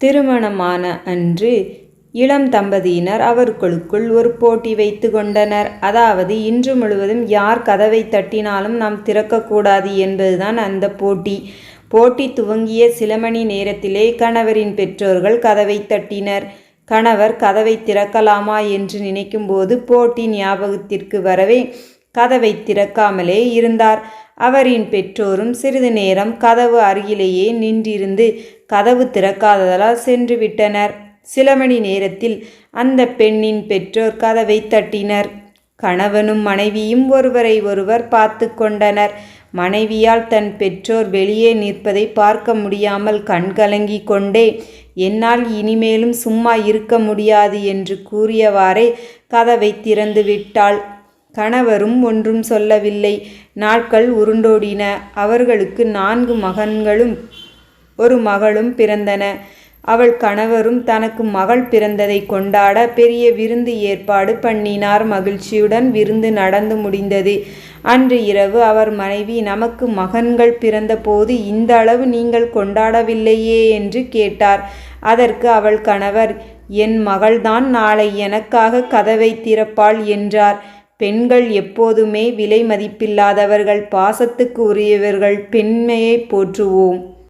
திருமணமான அன்று இளம் தம்பதியினர் அவர்களுக்குள் ஒரு போட்டி வைத்து கொண்டனர். அதாவது இன்று முழுவதும் யார் கதவை தட்டினாலும் நாம் திறக்கக்கூடாது என்பதுதான் அந்த போட்டி. போட்டி துவங்கிய சில மணி நேரத்திலே கணவரின் பெற்றோர்கள் கதவை தட்டினர். கணவர் கதவை திறக்கலாமா என்று நினைக்கும்போது போட்டி ஞாபகத்திற்கு வரவே கதவை திறக்காமலே இருந்தார். அவரின் பெற்றோரும் சிறிது நேரம் கதவு அருகிலேயே நின்றிருந்து கதவு திறக்காததால் சென்று விட்டனர். சில மணி நேரத்தில் அந்த பெண்ணின் பெற்றோர் கதவை தட்டினர். கணவனும் மனைவியும் ஒருவரை ஒருவர் பார்த்து கொண்டனர். மனைவியால் தன் பெற்றோர் வெளியே நிற்பதை பார்க்க முடியாமல் கண்கலங்கி கொண்டே என்னால் இனிமேலும் சும்மா இருக்க முடியாது என்று கூறியவாறே கதவை திறந்து விட்டாள். கணவரும் ஒன்றும் சொல்லவில்லை. நாட்கள் உருண்டோடின. அவர்களுக்கு நான்கு மகன்களும் ஒரு மகளும் பிறந்தன. அவள் கணவரும் தனக்கு மகள் பிறந்ததை கொண்டாட பெரிய விருந்து ஏற்பாடு பண்ணினார். மகிழ்ச்சியுடன் விருந்து நடந்து முடிந்தது. அன்று இரவு அவர் மனைவி நமக்கு மகன்கள் பிறந்தபோது இந்த அளவு நீங்கள் கொண்டாடவில்லையே என்று கேட்டார். அதற்கு அவள் கணவர் என் மகள்தான் நாளை எனக்காக கதவை திறப்பாள் என்றார். பெண்கள் எப்போதுமே விலை மதிப்பில்லாதவர்கள். பாசத்துக்கு உரியவர்கள். பெண்மையைப் போற்றுவோம்.